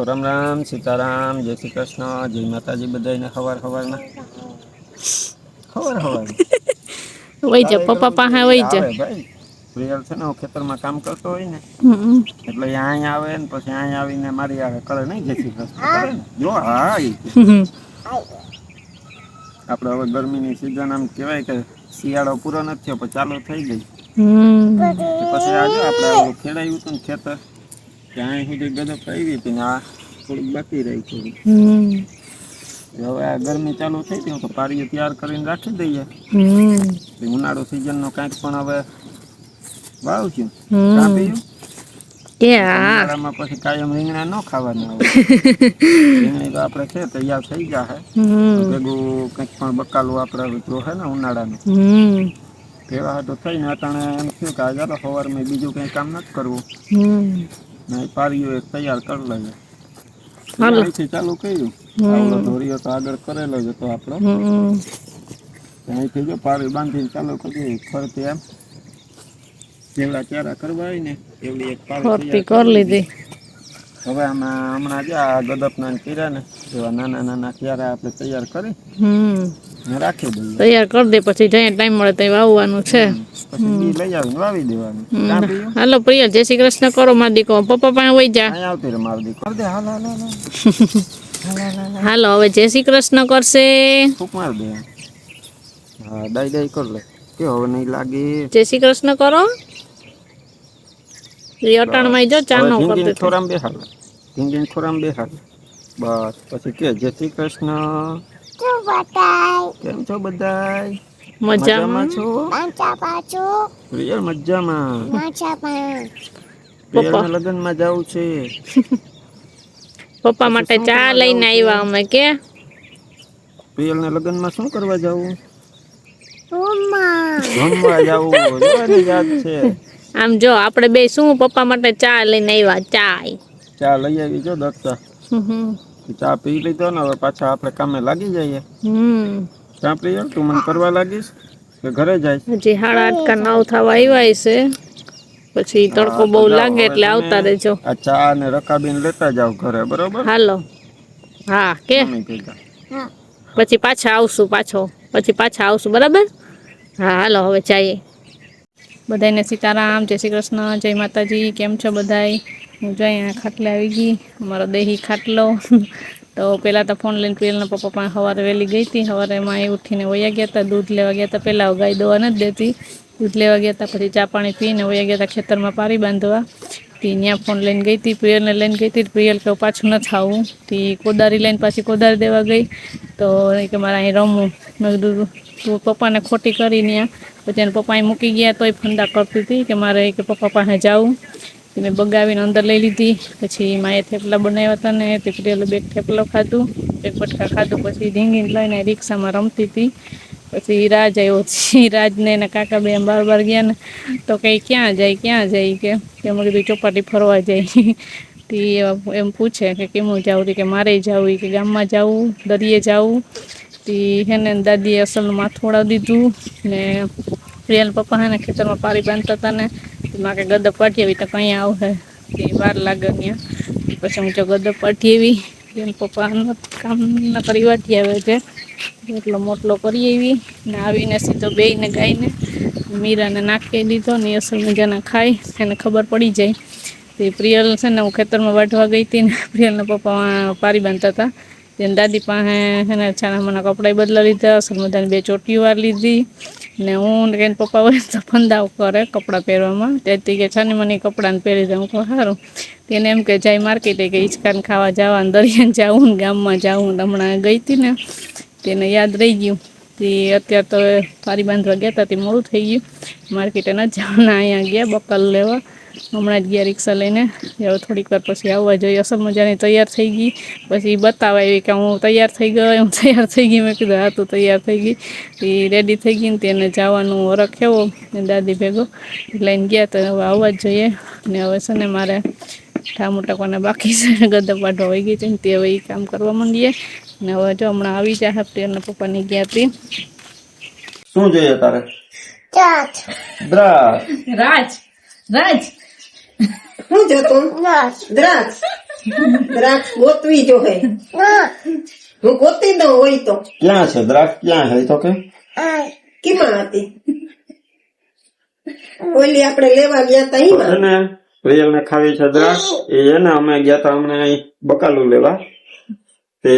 તો રામ રામ સીતારામ જય શ્રી કૃષ્ણ જય માતાજી બધાને ખવાર ખબરના ખબર ખબર વઈ જા પપ્પા પાસે વઈ જા. ભાઈ. પ્રિયલ છે ને હું ખેતરમાં કામ કરતો હોય ને એટલે અહીં અહીંયા આવે ને પછી અહીંયા આવીને મારી આવે કરે નહીં જય શ્રી કૃષ્ણ જો હા. આપણે હવે ગરમીની સિઝન આમ કહેવાય કે શિયાળો પૂરો નથી થયો પણ ચાલુ થઈ ગઈ. હમ. પછી આજે આપણે ખેડાયું હતું ને ખેતર. ત્યાં સુધી ગદપ આવી હતી ને આ થોડીક બાકી રહી થોડી હમ. હવે આ ગરમી ચાલુ થઈ ગઈ તો પારીએ તૈયાર કરીને રાખી દઈએ હમ. તો ઉનાળુ સિઝનનો કાંઈક પણ હવે વાવશું હમ. ચા પીયું કે હા ઉનાળામાં પછી કાયમ રીંગણા ન ખાવાના હોય રીંગણી તો આપણે છે તૈયાર થઈ જાય હમ. ભેગું કંઈક પણ બકાલું આપણે જો હે ને ઉનાળાનું હમ. એવા હાટું થઈને અટાણે એમ થયું કે આજે સવારમાં બીજું કંઈ કામ નથી કરવું હમ. ને પારીઓ એક તૈયાર કરી લઈએ. અહીંથી ચાલુ કર્યું. આવડો દોરીઓ તો આગળ કરેલો જ હતો આપણો. અહીંથી જો પારી બાંધીને ચાલુ કરી ફરતી એમ. જેવડા ક્યારા કરવા હોય ને એવડી એક પારી કરી લીધી. હવે આમાં હમણાં જે આ ગદપના કર્યા ને એવા નાના નાના ક્યારા આપણે તૈયાર કરી. રાખી દઈએ. તૈયાર કરી દે પછી જઈએ ટાઈમ મળે તો વાવવાનું છે. લઈ આવીને વાવી દેવાનું. હાલો પ્રિય જય શ્રી કૃષ્ણ કરો માર દીકો પપ્પા પાસે વહી જા. આવતી રે મારું દીકરો. દે હાલ હાલ હાલ. હાલ. હાલો હવે જય શ્રી કૃષ્ણ કરશે. ફૂંક માર દે. હા દાઈ દાઈ કર લે. કે હવે નહીં લાગે? જય શ્રી કૃષ્ણ કરો. એ અટાણમાં જો ચા નો હવે કરી ઢીંગીને દે ખોરામ બેહાડ. ઢીંગીને ખોરામ બેહાડ. બસ પછી કે જય શ્રી કૃષ્ણ. કેમ છો બધાય? મજામાં? છો? રિયલ મજામાં. રિયલ લગ્નમાં જાવું છે. પપ્પા માટે ચા લઈને આવ્યા અમે કે? રિયલ ને લગ્નમાં શું કરવા જવું? જમવા. જવું જોવાની યાદ છે. આમ જો આપણે બે શું પપ્પા માટે ચા લઈને આવ્યા ચા ચા લઈ આવી જો દત્તા હમ. ચા પી લીધો ને હવે પાછા આપણે કામે લાગી જઈએ. હમ. ચા પ્રિયલ તું મને કરવા લાગીશ કે ઘરે જાય? હજી હાડા આટકા કા નવ થવા આવ્યા છે. પછી તડકો બહુ લાગે એટલે આવતા રહેજો. આ ચા ને રકાબીન લેતા જાવ ઘરે બરોબર? હાલો. હા કે? પછી પાછા આવશું પાછો. પછી પાછા આવશું બરાબર? હા હાલો હવે જઈએ બધાને સીતારામ જય શ્રી કૃષ્ણ જય માતાજી કેમ છો બધાય? હું જો અહીંયા ખાટલે આવી ગઈ. અમારો દેહી ખાટલો. તો પહેલાં તો ફોન લઈને પેલના પપ્પા પણ સવારે વહેલી ગઈ હતી. સવારે એમાં એ ઉઠીને વયા ગયા હતા. દૂધ લેવા ગયા હતા. પહેલાં ગાય દવા નથી દેતી. દૂધ લેવા ગયા હતા. પછી ચા પાણી પીને વયા ગયા હતા ખેતરમાં પારી બાંધવા. તે ત્યાં ફોન લઈને ગઈ હતી. પ્રિયલને લઈને ગઈ હતી. પ્રિયલ કે પાછું ન થવું તે કોદારી લઈને પાછી કોદારી દેવા ગઈ. તો કે, મારે અહીં રમવું. મેં કીધું, તું પપ્પાને ખોટી કરી ત્યાં પછી એને પપ્પાએ મૂકી ગયા તોય ફંદા કરતી હતી કે, મારે કે, પપ્પા પાસે જાવું તે મેં બગાવીને અંદર લઈ લીધી. પછી માએ થેપલા બનાવ્યા હતા ને તે પ્રિયલે બે થેપલો ખાધું. એક પટકા ખાધું, પછી ઢીંગીને લઈને રિક્ષામાં રમતી હતી. પછી રાજ આવ્યો છે રાજને એના કાકા બે બાર બાર ગયા ને, તો કંઈ ક્યાં જાય ક્યાં જાય? કે એમ કીધું, ચોપાટી ફરવા જાય. તે એમ પૂછે કે, કેમું જાવું કે, મારે જવું. કે, ગામમાં જવું, દરિયે જવું. તે હેને દાદીએ અસલનું માથું દીધું ને પ્રિયલ પપ્પા હે ને ખેતરમાં પારી બાંધતા હતા ને, તે માં કે ગદપ પાટી આવી, તો કંઈ આવશે. તે વાર લાગે ત્યાં પછી હું જો ગદપ પાટી આવી. પ્રિયલ પપ્પા કામના વાટી આવે છે. એટલો મોટલો કરી આવી ને આવીને સીધો બેઈને ગાઈને મીરાને નાખી દીધો ને એ અસલ મજાના ખાય. એને ખબર પડી જાય. તે પ્રિયલ છે ને હું ખેતરમાં વાઢવા ગઈ હતી ને પ્રિયલના પપ્પા પારી બાંધતા હતા. તેને દાદી પાસે એને છાના માના કપડાં બદલા લીધા, અસલ મજાની બે ચોટીઓ વાર લીધી. ને હું કે પપ્પા તો ફંદાવ કરે કપડાં પહેરવામાં. તેથી કે છાની મને કપડાને પહેરી દઉં કહું સારું તેને એમ કે, જાય માર્કેટે કે હિંચકાને ખાવા જવા ને દરિયાને જાવું ને ગામમાં જાવું હમણાં ગઈ હતી ને. તેને યાદ રહી ગયું. તે અત્યારે તો પારી બાંધવા ગયા હતા તે મોડું થઈ ગયું. માર્કેટે ન જવાના, અહીંયા ગયા બકલ લેવા. હમણાં જ ગયા રિક્ષા લઈને. હવે થોડીક વાર પછી આવવા જોઈએ. અસલ મજાની તૈયાર થઈ ગઈ. પછી બતાવા એવી કે હું તૈયાર થઈ ગયો હું તૈયાર થઈ ગઈ. મેં કીધું હા તું તૈયાર થઈ ગઈ. એ રેડી થઈ ગઈ ને તેને જવાનું વરખ એવો. ને દાદી ભેગો લઈને ગયા તો હવે આવવા જ જોઈએ. ને હવે છે ને મારે ઠામું ટકવાના બાકી છે. ગદા પાડવા હોઈ ગઈ છે ને તે હવે એ કામ કરવા માંડીએ. ને હવે જો હમણાં આવી જાય પ્રિયલના પપ્પાની ગયા હતી. શું જોઈએ તારે? રાજ રાજ. રાજ. શું જોતું દ્રાક્ષ દ્રાક્ષ ગોતવી જો હે હું ગોતી દઉં હોય તો ક્યાં છે દ્રાક્ષ ક્યાં છે તો કે કીમાં હતી ઓલી આપણે લેવા ગયા તા ને ખાવી છે દ્રાક્ષ એ છે ને અમે ગયા તા અમને અહીં બકાલું લેવા તે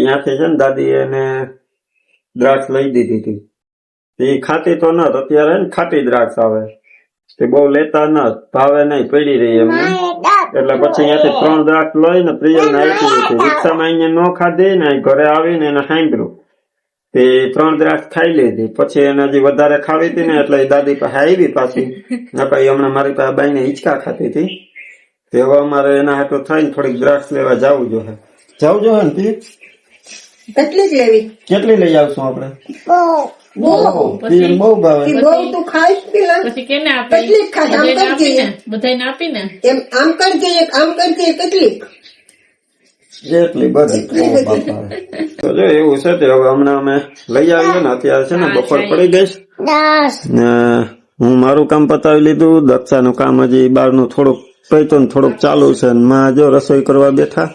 ત્યાંથી છે ને દાદી એને દ્રાક્ષ લઈ દીધી હતી એ ખાતી તો ન અત્યારે ને ખાટી દ્રાક્ષ આવે તે બહુ લેતા ન ભાવે નહીં પડી રહી એમ એટલે પછી અહીંયાથી ત્રણ દ્રાક્ષ લઈને પ્રિયલ ને આપી દીધી. રિક્ષામાં અહીંયા ન ખાધી ને ઘરે આવીને એને સાંભળ્યું. તે ત્રણ દ્રાક્ષ ખાઈ લીધી. પછી એને હજી વધારે ખાવી હતી ને એટલે દાદી પાસે આવી પાછી. નકર ઈ હમણાં મારી પાસે બાઈને હિંચકા ખાતી હતી. તે હવે અમારે એના હાટું થઈને થોડીક દ્રાક્ષ લેવા જવું જોઈએ જવું જોઈએ ને તી? કેટલી જ લેવી કેટલી લઈ આવશું આપણે? બહુ. ભાવે. બહુ તું ખાઈશ પછી કેને આપી? કેટલી ખાય? આમ કરજે. બધાને આપીને? એમ આમ કરજે આમ કરજે કેટલીક એટલી બધી. તો જો એવું છે તે. હવે હમણાં અમે લઈ આવીએ ને અત્યારે છે ને બપોર પડી ગઈ. ને હું મારું કામ પતાવી લીધું. દક્ષાનું કામ હજી બહારનું થોડુંક પૈતો ને થોડુંક ચાલુ છે. ને માં જો રસોઈ કરવા બેઠા.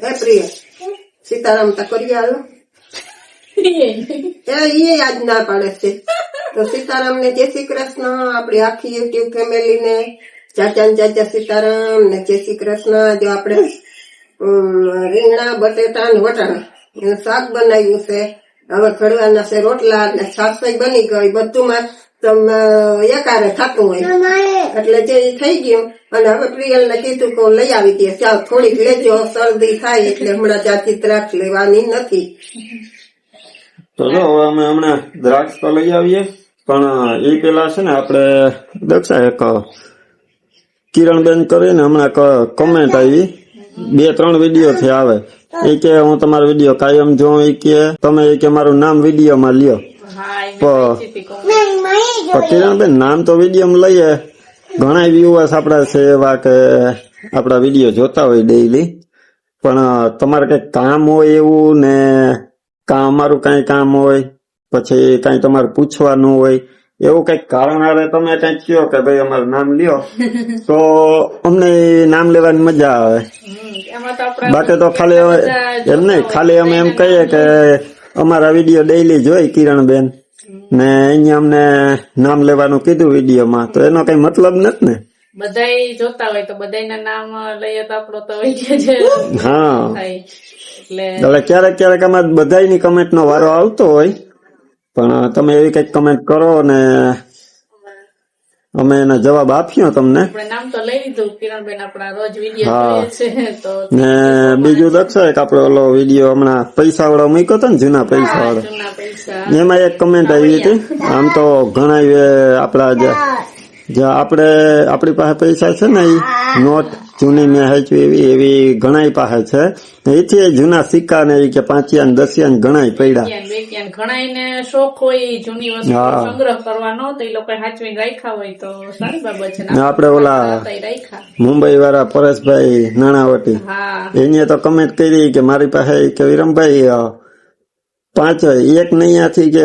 હે પ્રિય સીતારામ તા કરી આલો એ યાદ ના પાડે છે તો સીતારામ ને જય શ્રી કૃષ્ણ આપણી આખી યુટ્યુબ ફેમિલી ને ચાચા ને ચાચા સીતારામ ને જય શ્રી કૃષ્ણ જો આપણે રીંગણા બટેટા ને વટાણા એનું શાક બનાવ્યું છે હવે ખડવાના છે રોટલા ને સાસઈ બની ગઈ બધુંમાં તમ એકારે થતું હોય. એટલે જે ઈ થઈ ગયું અને હવે પ્રિયલ ને કીધું કે લઈ આવી દે ચાલ થોડીક લેજો શરદી થાય એટલે હમણાં ત્યાંથી દ્રાક્ષ લેવાની નથી. તો જો હવે અમે હમણાં દ્રાક્ષ તો લઈ આવીએ પણ એ પેલા છે ને આપણે દક્ષા એક કિરણબેન કરીને હમણાં કમેન્ટ આવી. બે ત્રણ વીડિયો થી આવે. એ કે હું તમારો વીડિયો કાયમ જોઉં એ કે તમે એ કે મારું નામ વીડિયો માં લ્યો. કિરણબેન નામ તો વીડિયો લઈએ. ઘણા વ્યુઅર્સ આપણા છે એવા કે આપણા વીડિયો જોતા હોય ડેઈલી પણ તમારે કઈ કામ હોય એવું ને કામ અમારું કઈ કામ હોય પછી કઈ તમારે પૂછવાનું હોય એવું કંઈક કારણ આવે તમે કંઈક કયો કે ભાઈ અમારું નામ લ્યો. તો અમને નામ લેવાની મજા આવે. બાકી તો ખાલી હવે એમ નહીં ખાલી અમે એમ કહીએ કે અમારા વીડિયો ડેઈલી જોઈ કિરણબેન ને અહીંયા અમને નામ લેવાનું કીધું વિડીયોમાં તો એનો કઈ મતલબ નથી ને. બધાય જોતા હોય તો બધાયના નામ લઈએ તો આપણો તો હા. એટલે ક્યારેક ક્યારેક અમારે બધાની કમેન્ટ નો વારો આવતો હોય પણ તમે એવી કંઈક કમેન્ટ કરો ને અમે એના જવાબ આપ્યો તમને. નામ તો લઈ લીધું. કિરણબેન આપણા રોજ વીડિયો હા. છે તો ને બીજું દક્ષા એક આપડે ઓલો વીડિયો હમણાં પૈસા વાળો મૂક્યો હતો ને જૂના પૈસા. વાળો એમાં એક કમેન્ટ આવી હતી. આમ તો ઘણા જે જે આપણે આપણી પાસે પૈસા છે ને એ નોટ જૂની મેં હાચવી એવી એવી ઘણાય પાસે છે. એથી જૂના સિક્કા ને એવી કે પાંચિયા ને દસિયા ને ઘણાય પડ્યા ક્યાંક બે ક્યાંક ઘણા એને શોખ હોય જૂની વસ્તુ. સંગ્રહ કરવાનો તો એ લોકો હાચવી રાખ્યા હોય તો સારી બાબત છે આપડે ઓલા મુંબઈ વાળા પરેશભાઈ નાણાવટી. એને તો કમેન્ટ કરી કે મારી પાસે કે વિરમભાઈ પાંચ એક નૈયાથી કે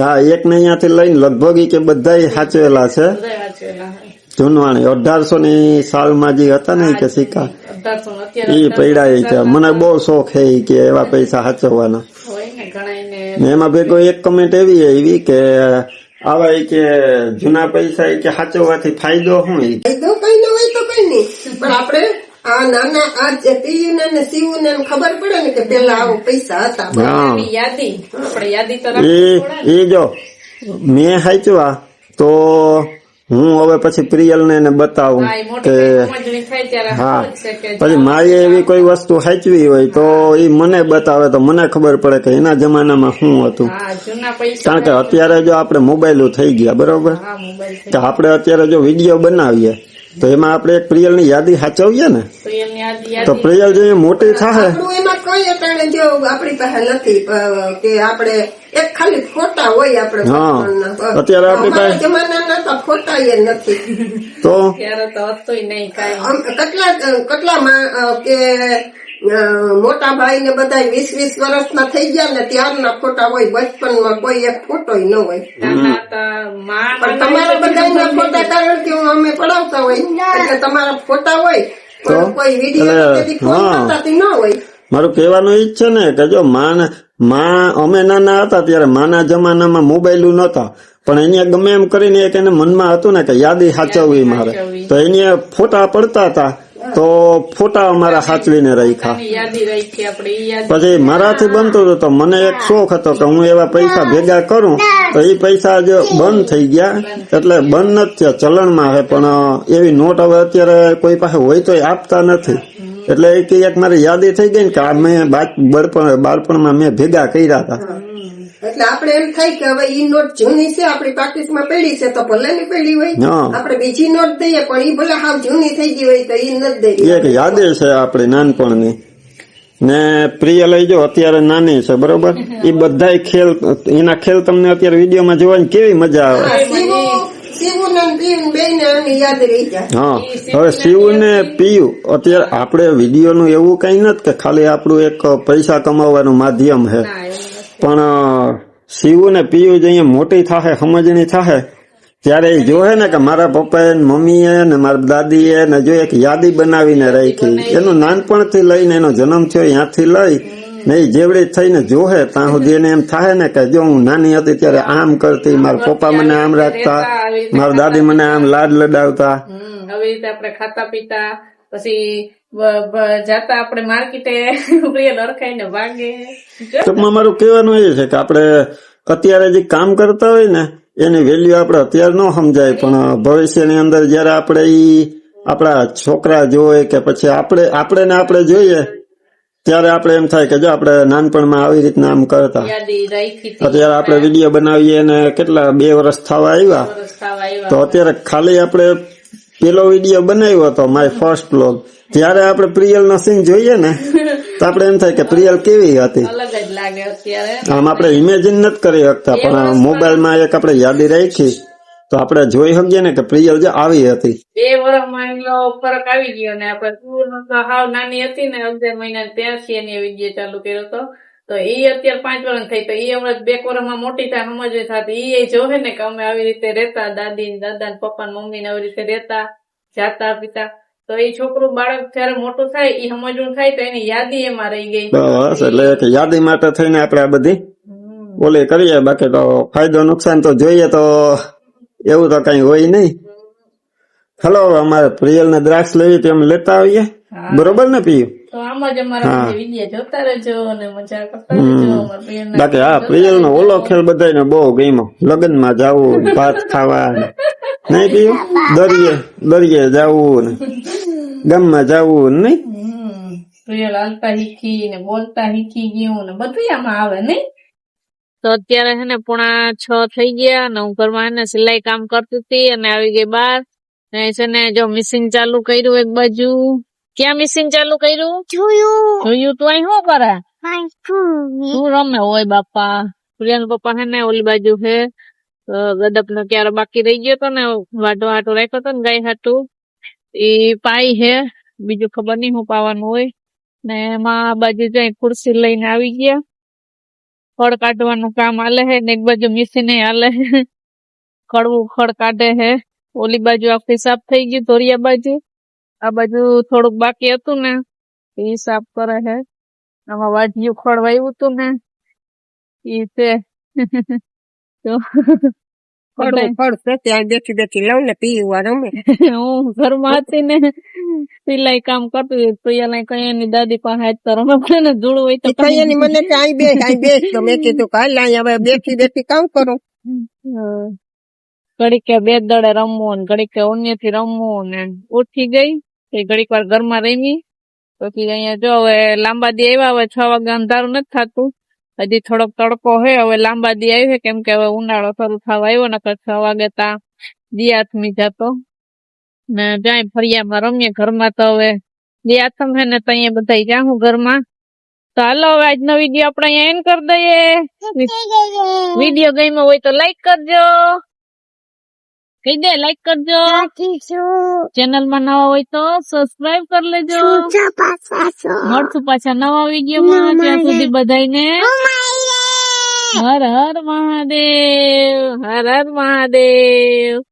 હા એક નૈયાથી લઈને લગભગ કે બધા સાચવેલા છે. જૂનવાણી અઢારસો ની સાલમાં જે હતા ને કે સિક્કા એ પૈડા એ કે મને બહુ શોખ હે કે એવા પૈસા સાચવવાના ને એમાં ભેગો એક કમેન્ટ એવી આવી કે આવા કે જૂના પૈસા કે સાચવવાથી ફાયદો શું ફાયદો કઈ ન હોય તો કઈ નહીં. પણ આપણે આ નાના આ જે પીયુને ને ને ખબર પડે ને કે પેલા આવો પૈસા હતા. હા. યાદી આપણે યાદી તો એ જો મેં સાચવા તો હું હવે પછી પ્રિયલને એને બતાવું કે હા પછી મારી એવી કોઈ વસ્તુ હાચવી હોય તો એ મને બતાવે તો મને ખબર પડે કે એના જમાનામાં શું હતું. કારણ કે અત્યારે જો આપણે મોબાઈલો થઈ ગયા બરોબર? કે તો આપણે અત્યારે જો વીડિયો બનાવીએ તો એમાં આપણે એક પ્રિયલની? યાદી સાચવીએ ને તો પ્રિયલ જે મોટી થાય એમાં કઈ અટાણે જો આપણી પાસે નથી કે આપણે એક ખાલી ફોટા હોય આપણે હા. અત્યારે આપણી પાસે- જમાનાના તો ફોટા એ નથી. તો? ત્યારે તો હતુંય નહીં કાંઈ. કેટલા કેટલા કે મોટા ભાઈ ને બધા વીસ વીસ વર્ષના થઈ ગયા ને ત્યારના ફોટા હોય બચપનમાં કોઈ એક ફોટો ન હોય. પણ તમારા બધાના ફોટા કારણ કે હું અમે પડાવતા હોય. એટલે તમારા ફોટા હોય કોઈ વીડિયો ન હોય. મારું કહેવાનું ઈ છે ને કે જો માં માં અમે નાના હતા ત્યારે માના જમાનામાં મોબાઈલ નહોતા. પણ એને ગમે એમ કરીને એક એને મનમાં હતું ને કે યાદી સાચવવી મારે. તો એને ફોટા પડતા હતા. તો ફોટા અમારા સાચવીને રાખ્યા. પછી મારાથી બનતું હતું તો મને એક શોખ હતો કે હું એવા પૈસા ભેગા કરું. તો એ પૈસા જો બંધ થઈ ગયા. એટલે બંધ નથી થયા ચલણમાં આવે. પણ એવી નોટ હવે અત્યારે કોઈ પાસે હોય તો આપતા નથી. એટલે એ કે એક મારી યાદી થઈ ગઈ ને કે આ મેં બાળ- બાળપણ બાળપણમાં મેં ભેગા કર્યા હતા. એટલે આપણે એમ થાય કે હવે ઈ નોટ જૂની છે આપણી પાકીટમાં પડી છે તો ભલે ની પડી હોય. આપણે બીજી નોટ દઈએ પણ ઈ ભલે હાવ જૂની થઈ ગઈ હોય તો ઈ નથી દઈએ. એક યાદી છે આપણી નાનપણની. ને પ્રિય લઈ જો અત્યારે નાની છે બરોબર? એ બધા ખેલ એના ખેલ તમને અત્યારે વિડીયોમાં જોવાની કેવી મજા આવે. હા, હા હવે શિવ ને પીયુ અત્યારે આપણે વીડિયો નું એવું કઈ નથી કે ખાલી આપણું એક પૈસા કમાવાનું માધ્યમ છે. પણ શિવ ને પિયુ જે અહીંયા મોટી થાહે સમજણી થાહે. ત્યારે એ જોહે ને કે મારા પપ્પાએ મમ્મીએ ને મારા દાદીએ ને જો એક યાદી બનાવીને રાખી. એનું નાનપણથી લઈને એનો જન્મ થયો ત્યાંથી લઈ ને એ જેવડી થઈને જોહે ત્યાં સુધી એને એમ થાય ને કે જો હું નાની હતી ત્યારે આમ કરતી મારા પપ્પા મને આમ રાખતા મારા દાદી મને આમ લાડ લડાવતા. આવી રીતે આપણે ખાતા પીતા પછી જાતા આપણે માર્કેટે પ્રિય નરખાઈને ભાગે ટૂંકમાં મારું કહેવાનું એ છે કે આપણે અત્યારે જે કામ કરતા હોય ને એની વેલ્યુ આપણે અત્યારે ન સમજાય પણ ભવિષ્યની અંદર જયારે આપણે ઈ આપણા છોકરા જોવે કે પછી આપણે આપણે ને આપણે જોઈએ ત્યારે આપણે એમ થાય કે જો આપણે નાનપણમાં આવી રીતના આમ કરતા. અત્યારે આપણે વીડિયો બનાવીએ ને કેટલા બે વર્ષ થવા આવ્યા. થવા આવ્યા. તો અત્યારે ખાલી આપણે પેલો વીડિયો બનાવ્યો હતો માય ફર્સ્ટ બ્લોગ ત્યારે આપણે પ્રિયલ નો સીન જોઈએ ને તો આપણે એમ થાય કે પ્રિયલ કેવી હતી? આમ આપણે ઇમેજિન નથી કરી શકતા પણ મોબાઈલમાં એક આપણે યાદી રાખી તો આપણે જોઈ શકીએ ને કે પ્રિયલ જે આવી હતી. બે વર્ષ એટલો ફરક આવી ગયો ને આપણે હાવ નાની હતી ને અગિયાર મહિના ત્યારથી એની વીડિયો ચાલુ કર્યો હતો તો એ અત્યારે પાંચ વર્ષ થઈ તો એ હમણાં બે વર્ષમાં મોટી થાય સમજવી થતી એ જોવે ને કે અમે આવી રીતે રહેતા દાદી ને દાદા ને પપ્પા ને મમ્મી ને આવી રીતે રહેતા જાતા પિતા તો એ છોકરું બાળક જયારે મોટું થાય એ સમજવું થાય તો એની યાદી એમાં રહી ગઈ. બસ એટલે યાદી માટે થઈને આપણે આ બધી. ઓલી કરીએ. બાકી તો ફાયદો નુકસાન તો જોઈએ તો એવું તો કઈ હોય નહીં. હલો અમારે પ્રિયલ ને દ્રાક્ષ લેવી તો એમ લેતા આવીએ. બરોબર ને પીયું તો આમ જ અમારા વીડિયો જોતા રહેજો અને મજા કરતા રહેજો. અમારા પ્રિયના બાકી હા પ્રિયલ નો ઓલો ખેલ બધા બહુ ગમ્યો. લગ્નમાં જવું ભાત ખાવા. નહીં પીયું દરિયે દરિયે જવું ને. ગામમાં જવું નહીં? પ્રિયલ હાલતા શીખી ને બોલતા શીખી ગયું ને બધું આમાં આવે નહીં? તો અત્યારે છે ને પોણા છ થઈ ગયા ને હું ઘરમાં સિલાઈ કામ કરતી હતી અને આવી ગઈ બાર. છે ને જો મિસિંગ ચાલુ કર્યું એક બાજુ. ક્યાં મિસિંગ ચાલુ કર્યું? જોયું. જોયું તું અહીં શું કરે? તું રમે હોય બાપા? પ્રિયાનું પપ્પા હે ને ઓલી બાજુ છે. ગદપ નો ક્યારે બાકી રહી ગયો તો ને વાટો વાટો રાખ્યો તો ને ગાય હાટું. એ પાઈ હે બીજું ખબર નહીં હું પાવાનું હોય. ને એમાં આ બાજુ જઈ ખુરશી લઈને આવી ગયા. ખડ કાઢવાનું કામ હાલે હે ને એક બાજુ મિશીને હાલે હે કડવું ખડ કાઢે હે ઓલી બાજુ આખી સાફ થઈ ગયું ધોરિયા બાજુ. આ બાજુ થોડુંક બાકી હતું ને એ સાફ કરે હે. આમાં વાઢિયું ખડ હતું ને એ છે. ને હું ઘરમાં હતી ને સિલાઈ કામ કરતી હતી પ્રિયાને કઈ એની દાદી પાસે હાથ તો રમે પડે ને ધૂળ હોય તો તો એની મને કે અહીં બેસ બેસ. તો મેં કીધું કાલ હવે બેઠી બેઠી કામ કરું. ઘડીક કે બે દડે રમવું ને ઘડીક કે રમવું ને ઉઠી ગઈ. તે ઘડીક વાર ઘરમાં રમી. પછી અહીંયા જો હવે લાંબા દી આવ્યા હવે છ વાગે અંધારું નથી થતું. હજી થોડોક તડકો હે હવે લાંબા દી આવી કેમ કે હવે ઉનાળો શરૂ થવા આવ્યો ને છ વાગે તા દિયાથમી જતો. ને જાય ફરિયામાં રમીએ ઘરમાં તો હવે. દિયાથમ હે ને તો અહીંયા બધા જાહું ઘરમાં. તો હાલો હવે આજનો વીડિયો આપણે અહીંયા એન્ડ કરી દઈએ. વીડિયો ગમ્યો હોય તો લાઈક કરજો. કહી દે લાઈક કરજો. ચેનલમાં નવા હોય તો સબસ્ક્રાઇબ કરી લેજો. મળશું પાછા નવા વીડિયો માં ત્યાં સુધી બધાને હર હર મહાદેવ હર હર મહાદેવ.